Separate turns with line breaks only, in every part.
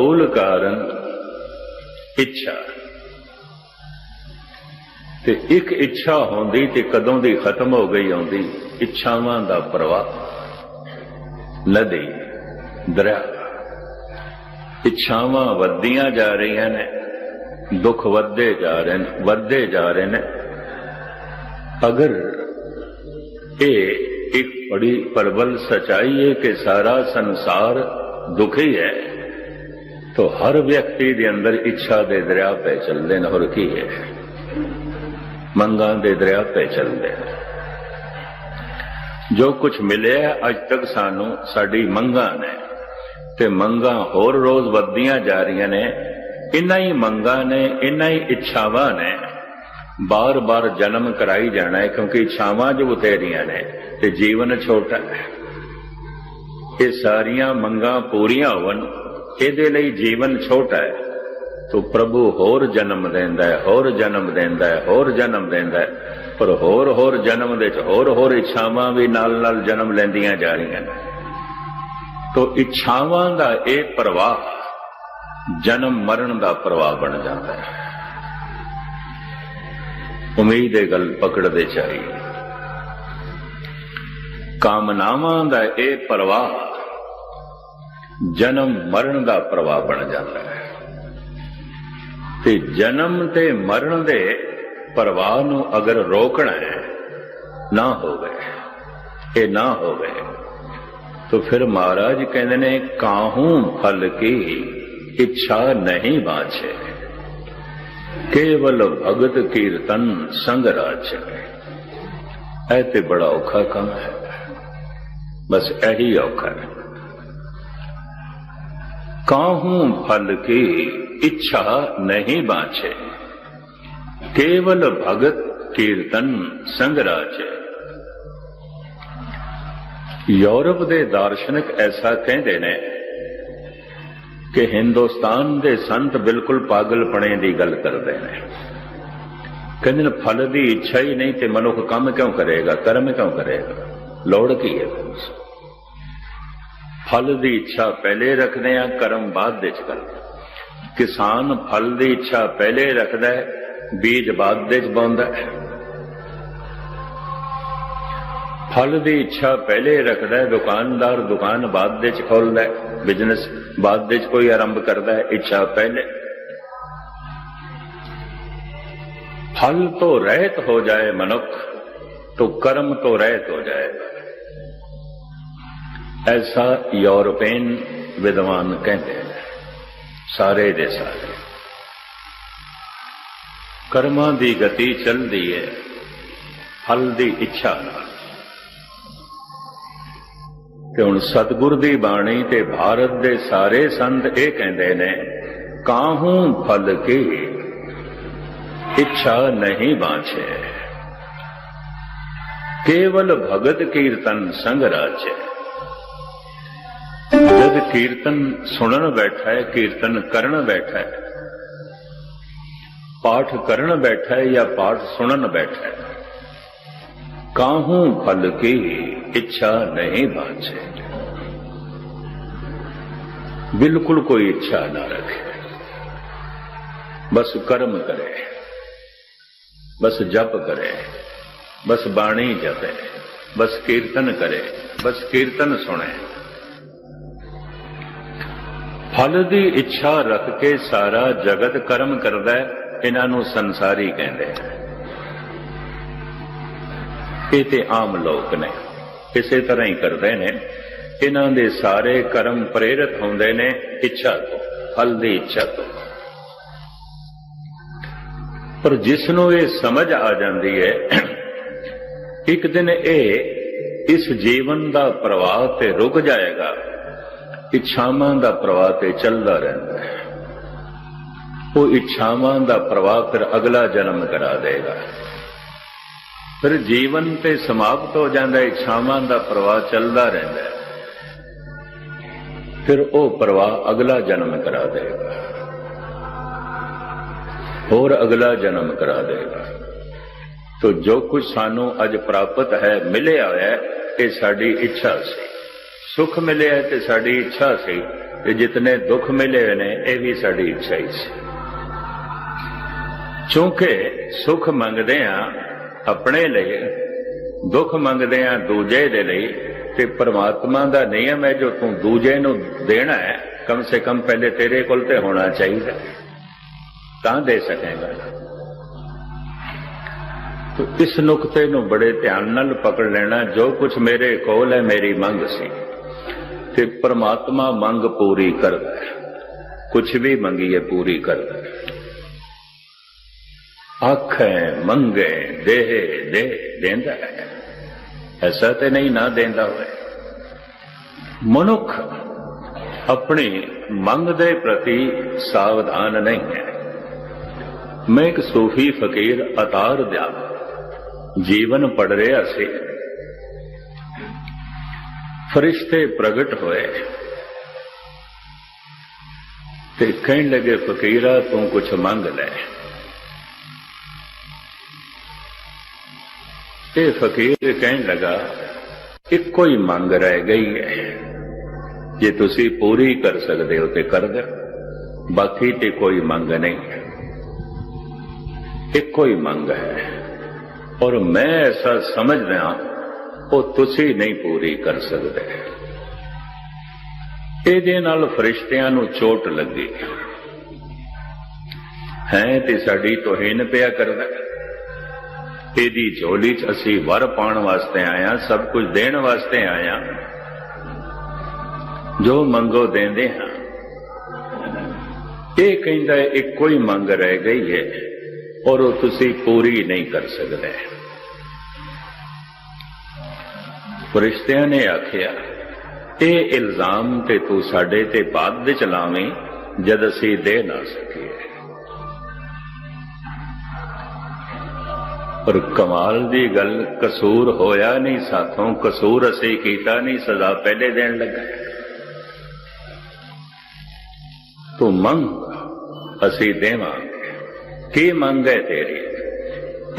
ਮੂਲ ਕਾਰਨ ਇੱਛਾ। ਤੇ ਇੱਕ ਇੱਛਾ ਹੁੰਦੀ ਤੇ ਕਦੋਂ ਦੀ ਖਤਮ ਹੋ ਗਈ ਆਉਂਦੀ, ਇੱਛਾਵਾਂ ਦਾ ਪ੍ਰਵਾਹ ਨਦੀ, ਦਰਿਆ। ਇੱਛਾਵਾਂ ਵੱਧਦੀਆਂ ਜਾ ਰਹੀਆਂ ਨੇ, ਦੁੱਖ ਵੱਧਦੇ ਜਾ ਰਹੇ ਨੇ, ਵੱਧਦੇ ਜਾ ਰਹੇ ਨੇ। ਅਗਰ ਇਹ ਇੱਕ ਬੜੀ ਪ੍ਰਬਲ ਸਚਾਈ ਹੈ ਕਿ ਸਾਰਾ ਸੰਸਾਰ ਦੁਖੀ ਹੈ तो हर व्यक्ति ਦੇ ਅੰਦਰ ਇੱਛਾ ਦੇ ਦਰਿਆ ਪੈ ਚੱਲਦੇ ਨੇ ਹੋਰ ਕੀ ਹੈ ਮੰਗਾਂ ਦੇ ਦਰਿਆ ਪੈ ਚੱਲਦੇ ਨੇ ਜੋ ਕੁਝ ਮਿਲਿਆ ਅੱਜ ਤੱਕ ਸਾਨੂੰ ਸਾਡੀ ਮੰਗਾਂ ਨੇ ਤੇ ਮੰਗਾਂ ਹੋਰ ਰੋਜ਼ ਵੱਧਦੀਆਂ ਜਾ ਰਹੀਆਂ ਨੇ ਇਨਾਂ ਹੀ ਮੰਗਾਂ ਨੇ ਇਨਾਂ ਹੀ ਇੱਛਾਵਾਂ ਨੇ ਬਾਰ-ਬਾਰ ਜਨਮ ਕਰਾਈ ਜਾਣਾ ਹੈ ਕਿਉਂਕਿ ਇੱਛਾਵਾਂ ਜੋ ਬਥੇਰੀਆਂ ਨੇ ਤੇ ਜੀਵਨ ਛੋਟਾ ਹੈ ਇਹ ਸਾਰੀਆਂ ਮੰਗਾਂ ਪੂਰੀਆਂ ਹੋਣ ਇਹਦੇ ਲਈ ਜੀਵਨ ਛੋਟਾ ਹੈ। ਤੋ ਪ੍ਰਭੂ ਹੋਰ ਜਨਮ ਦਿੰਦਾ ਹੈ, ਹੋਰ ਜਨਮ ਦਿੰਦਾ ਹੈ, ਹੋਰ ਜਨਮ ਦਿੰਦਾ ਹੈ। ਪਰ ਹੋਰ ਹੋਰ ਜਨਮ ਦੇ ਚ ਹੋਰ ਹੋਰ ਇੱਛਾਵਾਂ ਵੀ ਨਾਲ ਨਾਲ ਜਨਮ ਲੈਂਦੀਆਂ ਜਾ ਰਹੀਆਂ ਨੇ। ਤੋ ਇੱਛਾਵਾਂ ਦਾ ਇਹ ਪ੍ਰਵਾਹ ਜਨਮ ਮਰਨ ਦਾ ਪ੍ਰਵਾਹ ਬਣ ਜਾਂਦਾ ਹੈ। ਉਮੀਦ ਇਹ ਗੱਲ ਪਕੜਦੇ ਚਾਹੀਏ। ਕਾਮਨਾਵਾਂ ਦਾ ਇਹ ਪ੍ਰਵਾਹ ਜਨਮ ਮਰਨ ਦਾ ਪ੍ਰਵਾਹ ਬਣ ਜਾਂਦਾ ਹੈ। ਤੇ ਜਨਮ ਤੇ ਮਰਨ ਦੇ ਪ੍ਰਵਾਹ ਨੂੰ ਅਗਰ ਰੋਕਣਾ ਹੈ, ਨਾ ਹੋਵੇ, ਇਹ ਨਾ ਹੋਵੇ, ਤਾਂ ਫਿਰ ਮਹਾਰਾਜ ਕਹਿੰਦੇ ਨੇ, ਕਾਹੂ ਫਲ ਕੀ ਇੱਛਾ ਨਹੀਂ ਬਾਛੇ ਕੇਵਲ ਭਗਤ ਕੀਰਤਨ ਸੰਗ ਰਾਜ। ਇਹ ਤੇ ਬੜਾ ਔਖਾ ਕੰਮ ਹੈ। ਬਸ ਇਹੀ ਔਖਾ ਹੈ। ਕਾਹੂ ਫਲ ਕੀ ਇੱਛਾ ਨਹੀਂ ਬਾਛੇ ਕੇਵਲ ਭਗਤ ਕੀਰਤਨ ਸੰਗ ਯੂਰਪ ਦੇ ਦਾਰਸ਼ਨਿਕ ਐਸਾ ਕਹਿੰਦੇ ਨੇ ਕਿ ਹਿੰਦੁਸਤਾਨ ਦੇ ਸੰਤ ਬਿਲਕੁਲ ਪਾਗਲਪਣੇ ਦੀ ਗੱਲ ਕਰਦੇ ਨੇ ਕਹਿੰਦੇ ਨੇ ਫਲ ਦੀ ਇੱਛਾ ਹੀ ਨਹੀਂ ਤੇ ਮਨੁੱਖ ਕੰਮ ਕਿਉਂ ਕਰੇਗਾ ਕਰਮ ਕਿਉਂ ਕਰੇਗਾ ਲੋੜ ਕੀ ਹੈ ਫਲ ਦੀ ਇੱਛਾ ਪਹਿਲੇ ਰੱਖਦੇ ਆ ਕਰਮ ਬਾਅਦ ਵਿੱਚ ਕਰਦੇ ਕਿਸਾਨ ਫਲ ਦੀ ਇੱਛਾ ਪਹਿਲੇ ਰੱਖਦਾ ਹੈ ਬੀਜ ਬਾਅਦ ਵਿੱਚ ਪਾਉਂਦਾ ਹੈ ਫਲ ਦੀ ਇੱਛਾ ਪਹਿਲੇ ਰੱਖਦਾ ਹੈ ਦੁਕਾਨਦਾਰ ਦੁਕਾਨ ਬਾਅਦ ਵਿੱਚ ਖੋਲਦਾ ਹੈ ਬਿਜ਼ਨਸ ਬਾਅਦ ਵਿੱਚ ਕੋਈ ਆਰੰਭ ਕਰਦਾ ਹੈ ਇੱਛਾ ਪਹਿਲੇ फल तो रहित हो जाए मनुख तो कर्म तो रहित हो जाएगा ऐसा यूरोपियन विद्वान कहते हैं ਸਾਰੇ ਦੇ ਸਾਰੇ ਕਰਮਾਂ ਦੀ ਗਤੀ ਚੱਲਦੀ ਹੈ ਫਲ ਦੀ ਇੱਛਾ ਨਾਲ ਤੇ ਹੁਣ ਸਤਿਗੁਰ ਦੀ ਬਾਣੀ ਤੇ ਭਾਰਤ ਦੇ ਸਾਰੇ ਸੰਤ ਇਹ ਕਹਿੰਦੇ ਨੇ ਕਾਹੂ ਫਲ ਕੀ ਇੱਛਾ ਨਹੀਂ ਬਾਛੇ ਕੇਵਲ ਭਗਤ ਕੀਰਤਨ ਸੰਗ ਰਾਜੇ ਜਦ ਕੀਰਤਨ ਸੁਣਨ ਬੈਠਾ ਹੈ ਕੀਰਤਨ ਕਰਨ ਬੈਠਾ ਹੈ ਪਾਠ ਕਰਨ ਬੈਠਾ ਹੈ ਜਾਂ ਪਾਠ ਸੁਣਨ ਬੈਠਾ ਹੈ ਕਾਹੂ ਫਲ ਕੀ ਇੱਛਾ ਨਹੀਂ ਬਾਛੇ ਬਿਲਕੁਲ ਕੋਈ ਇੱਛਾ ਨਾ ਰੱਖੇ ਬਸ ਕਰਮ ਕਰੇ ਬਸ ਜਪ ਕਰੇ ਬਸ ਬਾਣੀ ਜਪੇ ਬਸ ਕੀਰਤਨ ਕਰੇ ਬਸ ਕੀਰਤਨ ਸੁਣੇ ਫਲ ਦੀ ਇੱਛਾ ਰੱਖ ਕੇ ਸਾਰਾ ਜਗਤ ਕਰਮ ਕਰਦਾ ਹੈ, ਇਹਨਾਂ ਨੂੰ ਸੰਸਾਰੀ ਕਹਿੰਦੇ ਨੇ ਇਹ ਤੇ ਆਮ ਲੋਕ ਨੇ, ਇਸੇ ਤਰ੍ਹਾਂ ਹੀ ਕਰਦੇ ਨੇ। ਇਹਨਾਂ ਦੇ ਸਾਰੇ ਕਰਮ ਪ੍ਰੇਰਿਤ ਹੁੰਦੇ ਨੇ, ਇੱਛਾ ਤੋਂ, ਫਲ ਦੀ ਇੱਛਾ ਤੋਂ। ਪਰ ਜਿਸ ਨੂੰ ਇਹ ਸਮਝ ਆ ਜਾਂਦੀ ਹੈ, ਇੱਕ ਦਿਨ ਇਹ ਇਸ ਜੀਵਨ ਦਾ ਪ੍ਰਵਾਹ ਤੇ ਰੁਕ ਜਾਏਗਾ। ਇੱਛਾਵਾਂ ਦਾ ਪ੍ਰਵਾਹ ਤੇ ਚੱਲਦਾ ਰਹਿੰਦਾ ਹੈ। ਉਹ ਇੱਛਾਵਾਂ ਦਾ ਪ੍ਰਵਾਹ ਫਿਰ ਅਗਲਾ ਜਨਮ ਕਰਾ ਦੇਗਾ। ਫਿਰ ਜੀਵਨ ਤੇ ਸਮਾਪਤ ਹੋ ਜਾਂਦਾ, ਇੱਛਾਵਾਂ ਦਾ ਪ੍ਰਵਾਹ ਚੱਲਦਾ ਰਹਿੰਦਾ ਫਿਰ ਉਹ ਪ੍ਰਵਾਹ ਅਗਲਾ ਜਨਮ ਕਰਾ ਦੇਗਾ। ਹੋਰ ਅਗਲਾ ਜਨਮ ਕਰਾ ਦੇਗਾ। ਤੋ ਜੋ ਕੁਝ ਸਾਨੂੰ ਅੱਜ ਪ੍ਰਾਪਤ ਹੈ, ਮਿਲਿਆ ਹੋਇਆ, ਇਹ ਸਾਡੀ ਇੱਛਾ ਸੀ। ਸੁਖ ਮਿਲਿਆ ਤੇ ਸਾਡੀ ਇੱਛਾ ਸੀ ਤੇ ਜਿਤਨੇ ਦੁੱਖ ਮਿਲੇ ਹੋਏ ਨੇ, ਇਹ ਵੀ ਸਾਡੀ ਇੱਛਾ ਹੀ ਸੀ। ਕਿਉਂਕਿ ਸੁਖ ਮੰਗਦੇ ਆ ਆਪਣੇ ਲਈ, ਦੁੱਖ ਮੰਗਦੇ ਆ ਦੂਜੇ ਦੇ ਲਈ, ਤੇ ਪ੍ਰਮਾਤਮਾ ਦਾ ਨਿਯਮ ਹੈ ਜੋ ਤੂੰ ਦੂਜੇ ਨੂੰ ਦੇਣਾ ਹੈ, ਕਮ ਸੇ ਕਮ ਪਹਿਲੇ ਤੇਰੇ ਕੋਲ ਤੇ ਹੋਣਾ ਚਾਹੀਦਾ ਤਾਂ ਦੇ ਸਕੇਗਾ। ਤੋ ਇਸ ਨੁਕਤੇ ਨੂੰ ਬੜੇ ਧਿਆਨ ਨਾਲ ਪਕੜ ਲੈਣਾ, ਜੋ ਕੁਝ ਮੇਰੇ ਕੋਲ ਹੈ, ਮੇਰੀ ਮੰਗ ਸੀ। ਤੇ ਪ੍ਰਮਾਤਮਾ ਮੰਗ ਪੂਰੀ ਕਰਦਾ ਹੈ। ਕੁਝ ਵੀ ਮੰਗੀਏ ਪੂਰੀ ਕਰਦਾ ਹੈ। ਆਖੇ, ਮੰਗੇ, ਦੇਹ, ਦੇ, ਦੇਂਦਾ ਹੈ। ਐਸਾ ਤੇ ਨਹੀਂ ਨਾ ਦੇਂਦਾ ਹੋਵੇ ਮਨੁੱਖ ਆਪਣੀ ਮੰਗ ਦੇ ਪ੍ਰਤੀ ਸਾਵਧਾਨ ਨਹੀਂ ਹੈ। ਮੈਂ ਇੱਕ ਸੂਫੀ ਫਕੀਰ ਅਤਾਰ ਦਿਆ ਜੀਵਨ ਪੜ ਰਿਹਾ ਸੀ। ਫਰਿਸ਼ਤੇ ਪ੍ਰਗਟ ਹੋਏ। ਤੇ ਕਹਿਣ ਲੱਗੇ, ਫਕੀਰਾ, ਤੂੰ ਕੁਝ ਮੰਗ ਲੈ। ਤੇ ਫਕੀਰ ਕਹਿਣ ਲਗਾ, ਇੱਕੋ ਹੀ ਮੰਗ ਰਹਿ ਗਈ ਹੈ। ਜੇ ਤੁਸੀਂ ਪੂਰੀ ਕਰ ਸਕਦੇ ਹੋ ਤੇ ਕਰ ਦਿਓ। ਬਾਕੀ ਤੇ ਕੋਈ ਮੰਗ ਨਹੀਂ ਇੱਕੋ ਹੀ ਮੰਗ ਹੈ। ਔਰ ਮੈਂ ਐਸਾ ਸਮਝਦਾ ਉਹ ਤੁਸੀਂ ਨਹੀਂ ਪੂਰੀ ਕਰ ਸਕਦੇ। ਇਹਦੇ ਨਾਲ ਫਰਿਸ਼ਤਿਆਂ ਨੂੰ ਚੋਟ ਲੱਗੀ। ਹੈ ਤੇ ਸਾਡੀ ਤੋਹੀਨ ਪਿਆ ਕਰਦਾ। ਇਹਦੀ ਝੋਲੀ 'ਚ ਅਸੀਂ ਵਰ ਪਾਉਣ ਵਾਸਤੇ ਆਇਆ, ਸਭ ਕੁਝ ਦੇਣ ਵਾਸਤੇ ਆਇਆ। ਜੋ ਮੰਗੋ ਦਿੰਦੇ ਹਾਂ। ਇਹ ਕਹਿੰਦਾ ਇੱਕੋ ਹੀ ਮੰਗ ਰਹਿ ਗਈ ਹੈ ਔਰ ਉਹ ਤੁਸੀਂ ਪੂਰੀ ਨਹੀਂ ਕਰ ਸਕਦੇ। ਫਰਿਸ਼ਤਿਆਂ ਨੇ ਆਖਿਆ, ਇਹ ਇਲਜ਼ਾਮ ਤੇ ਤੂੰ ਸਾਡੇ ਤੇ ਬਾਅਦ ਵਿੱਚ ਲਾਵੇਂ ਜਦ ਅਸੀਂ ਦੇ ਨਾ ਸਕੀਏ। ਪਰ ਕਮਾਲ ਦੀ ਗੱਲ, ਕਸੂਰ ਹੋਇਆ ਨਹੀਂ ਸਾਥੋਂ, ਕਸੂਰ ਅਸੀਂ ਕੀਤਾ ਨਹੀਂ, ਸਜ਼ਾ ਪਹਿਲੇ ਦੇਣ ਲੱਗਾ ਤੂੰ ਮੰਗ ਅਸੀਂ ਦੇਵਾਂਗੇ। ਕੀ ਮੰਗ ਹੈ ਤੇਰੀ?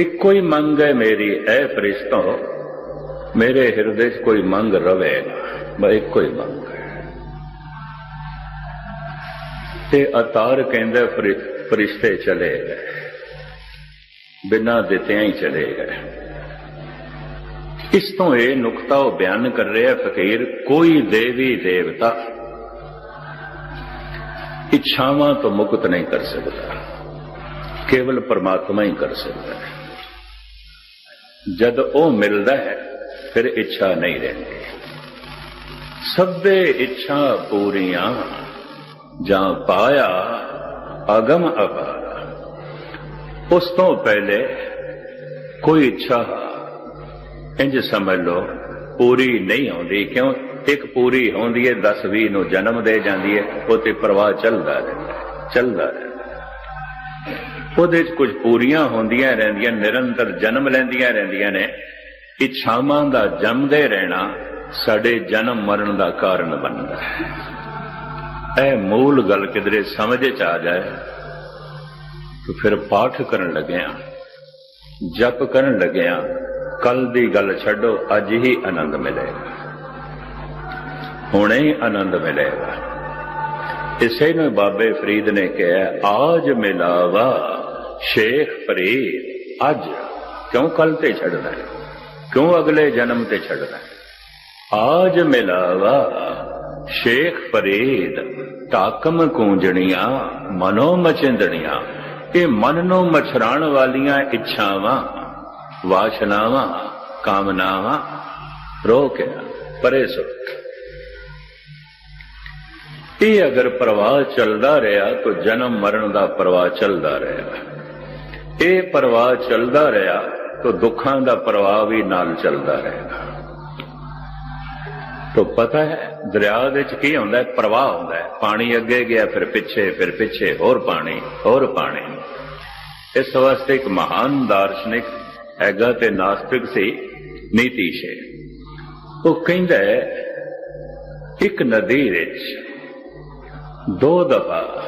ਇੱਕੋ ਹੀ ਮੰਗ ਹੈ ਮੇਰੀ, ਐ ਫਰਿਸ਼ਤੋ ਮੇਰੇ ਹਿਰਦੇ 'ਚ ਕੋਈ ਮੰਗ ਰਵੇ ਕੋਈ ਮੰਗ ਤੇ ਅਤਾਰ ਕਹਿੰਦਾ ਫਰਿਸ਼ਤੇ ਚਲੇ ਗਏ। ਬਿਨਾਂ ਦਿੱਤਿਆਂ ਹੀ ਚਲੇ ਗਏ। ਇਸ ਤੋਂ ਇਹ ਨੁਕਤਾ ਉਹ ਬਿਆਨ ਕਰ ਰਿਹਾ, ਫਕੀਰ, ਕੋਈ ਦੇਵੀ ਦੇਵਤਾ ਇੱਛਾਵਾਂ ਤੋਂ ਮੁਕਤ ਨਹੀਂ ਕਰ ਸਕਦਾ। ਕੇਵਲ ਪਰਮਾਤਮਾ ਹੀ ਕਰ ਸਕਦਾ ਜਦ ਉਹ ਮਿਲਦਾ ਹੈ ਫਿਰ ਇੱਛਾ ਨਹੀਂ ਰਹਿੰਦੀ। ਸਭੇ ਇੱਛਾ ਪੂਰੀਆਂ, ਜਾਂ ਪਾਇਆ ਅਗਮ ਅਪਾਰ। ਉਸ ਤੋਂ ਪਹਿਲੇ ਕੋਈ ਇੱਛਾ ਇੰਜ ਸਮਝ ਲਓ, ਪੂਰੀ ਨਹੀਂ ਆਉਂਦੀ। ਕਿਉਂ? ਇੱਕ ਪੂਰੀ ਹੁੰਦੀ ਹੈ 10 20 ਨੂੰ ਜਨਮ ਦੇ ਜਾਂਦੀ ਹੈ ਉਹ ਤੇ ਪ੍ਰਵਾਹ ਚੱਲਦਾ ਰਹਿੰਦਾ ਚੱਲਦਾ ਰਹਿੰਦਾ ਉਹਦੇ 'ਚ ਕੁਝ ਪੂਰੀਆਂ ਹੁੰਦੀਆਂ ਰਹਿੰਦੀਆਂ, ਨਿਰੰਤਰ ਜਨਮ ਲੈਂਦੀਆਂ ਰਹਿੰਦੀਆਂ ਨੇ। ਇੱਛਾਵਾਂ ਦਾ ਜੰਮਦੇ ਰਹਿਣਾ ਸਾਡੇ ਜਨਮ ਮਰਨ ਦਾ ਕਾਰਨ ਬਣਦਾ ਹੈ। ਇਹ ਮੂਲ ਗੱਲ ਕਿਧਰੇ ਸਮਝ 'ਚ ਆ ਜਾਏ ਤਾਂ ਫਿਰ ਪਾਠ ਕਰਨ ਲੱਗਿਆ, ਜਪ ਕਰਨ ਲੱਗਿਆ, ਕੱਲ ਦੀ ਗੱਲ ਛੱਡੋ, ਅੱਜ ਹੀ ਆਨੰਦ ਮਿਲੇਗਾ। ਹੁਣੇ ਆਨੰਦ ਮਿਲੇਗਾ। ਇਸੇ ਨੂੰ ਬਾਬੇ ਫਰੀਦ ਨੇ ਕਿਹਾ, ਆਜ ਮਿਲਾਵਾ ਸ਼ੇਖ ਫਰੀਦ, ਅੱਜ ਕਿਉਂ ਕੱਲ ਤੇ ਛੱਡਣਾ ਹੈ? ਕਿਉਂ ਅਗਲੇ ਜਨਮ ਤੇ ਛੱਡਣਾ ਆਜ ਮਿਲਾਵਾ ਸ਼ੇਖ ਫਰੀਦ ਟਾਕਮ ਕੂੰਜਣੀਆਂ, ਮਨੋ ਮਚਿੰਦਣੀਆਂ, ਇਹ ਮਨ ਨੂੰ ਮਛਰਾਣ ਵਾਲੀਆਂ ਇੱਛਾਵਾਂ, ਵਾਸ਼ਨਾਵਾਂ, ਕਾਮਨਾਵਾਂ ਰੋਕਿਆ ਪਰੇ ਸੁੱਟ ਇਹ ਅਗਰ ਪ੍ਰਵਾਹ ਚੱਲਦਾ ਰਿਹਾ ਤਾਂ ਜਨਮ ਮਰਨ ਦਾ ਪ੍ਰਵਾਹ ਚੱਲਦਾ ਰਿਹਾ। ਇਹ ਪ੍ਰਵਾਹ ਚੱਲਦਾ ਰਿਹਾ ਤਾਂ ਦੁੱਖਾਂ ਦਾ ਪ੍ਰਵਾਹ ਵੀ ਨਾਲ ਚੱਲਦਾ ਰਹੇਗਾ ਤਾਂ ਪਤਾ ਹੈ, ਦਰਿਆ ਦੇ ਵਿੱਚ ਕੀ ਹੁੰਦਾ ਪ੍ਰਵਾਹ ਹੁੰਦਾ ਹੈ। ਪਾਣੀ ਅੱਗੇ ਗਿਆ, ਫਿਰ ਪਿੱਛੇ ਫਿਰ ਪਿੱਛੇ, ਹੋਰ ਪਾਣੀ ਹੋਰ ਪਾਣੀ। ਇਸ ਵਾਸਤੇ ਇੱਕ ਮਹਾਨ ਦਾਰਸ਼ਨਿਕ ਹੈਗਾ ਤੇ ਨਾਸਤਿਕ ਸੀ ਨੀਤੀਸ਼ੇ ਉਹ ਕਹਿੰਦਾ ਇੱਕ ਨਦੀ ਵਿੱਚ ਦੋ ਦਫਾ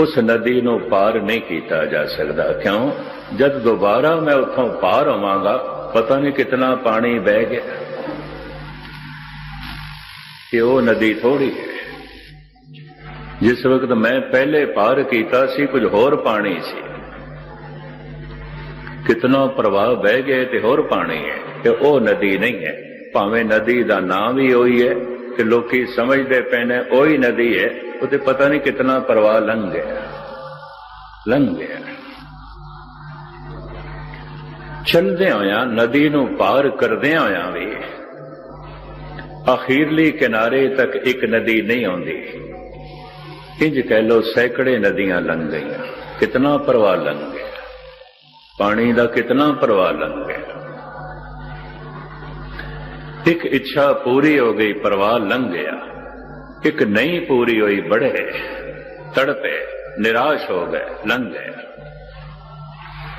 ਉਸ ਨਦੀ ਨੂੰ ਪਾਰ ਨਹੀਂ ਕੀਤਾ ਜਾ ਸਕਦਾ। ਕਿਉਂ? ਜਦ ਦੁਬਾਰਾ ਮੈਂ ਉੱਥੋਂ ਪਾਰ ਆਵਾਂਗਾ, ਪਤਾ ਨਹੀਂ ਕਿਤਨਾ ਪਾਣੀ ਬਹਿ ਗਿਆ। ਇਹ ਉਹ ਨਦੀ ਥੋੜੀ ਹੈ। ਜਿਸ ਵਕਤ ਮੈਂ ਪਹਿਲੇ ਪਾਰ ਕੀਤਾ ਸੀ, ਕੁਝ ਹੋਰ ਪਾਣੀ ਸੀ। ਕਿਤਨਾ ਪ੍ਰਵਾਹ ਬਹਿ ਗਏ ਤੇ ਹੋਰ ਪਾਣੀ ਹੈ, ਤੇ ਉਹ ਨਦੀ ਨਹੀਂ ਹੈ। ਭਾਵੇਂ ਨਦੀ ਦਾ ਨਾਮ ਹੀ ਉਹੀ ਹੈ ਕਿ ਲੋਕੀ ਸਮਝਦੇ ਪਏ ਨੇ, ਉਹੀ ਨਦੀ ਹੈ, ਉਹਦੇ ਪਤਾ ਨਹੀਂ ਕਿਤਨਾ ਪ੍ਰਵਾਹ ਲੰਘ ਗਿਆ। ਲੰਘ ਗਿਆ। ਚਲਦੇ ਹੋਇਆਂ, ਨਦੀ ਨੂੰ ਪਾਰ ਕਰਦੇ ਹੋਇਆ ਵੀ, ਅਖੀਰਲੀ ਕਿਨਾਰੇ ਤੱਕ ਇੱਕ ਨਦੀ ਨਹੀਂ ਆਉਂਦੀ। ਇੰਜ ਕਹਿ ਲੋ ਸੈਂਕੜੇ ਨਦੀਆਂ ਲੰਘ ਗਈਆਂ। ਕਿਤਨਾ ਪ੍ਰਵਾਹ ਲੰਘ ਗਿਆ। ਪਾਣੀ ਦਾ ਕਿਤਨਾ ਪ੍ਰਵਾਹ ਲੰਘ ਗਿਆ। ਇੱਕ ਇੱਛਾ ਪੂਰੀ ਹੋ ਗਈ, ਪ੍ਰਵਾਹ ਲੰਘ ਗਿਆ। ਇੱਕ ਨਹੀਂ ਪੂਰੀ ਹੋਈ, ਬੜੇ ਤੜਪੇ, ਨਿਰਾਸ਼ ਹੋ ਗਏ, ਲੰਘ ਗਏ।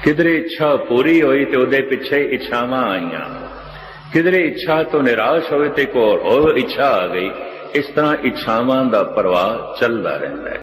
ਕਿਧਰੇ ਇੱਛਾ ਪੂਰੀ ਹੋਈ ਤੇ ਉਹਦੇ ਪਿੱਛੇ ਇੱਛਾਵਾਂ ਆਈਆਂ। ਕਿਧਰੇ ਇੱਛਾ ਤੋਂ ਨਿਰਾਸ਼ ਹੋਏ ਤੇ ਕੋ ਹੋਰ ਇੱਛਾ ਆ ਗਈ। ਇਸ ਤਰ੍ਹਾਂ ਇੱਛਾਵਾਂ ਦਾ ਪ੍ਰਵਾਹ ਚੱਲਦਾ ਰਹਿੰਦਾ ਹੈ।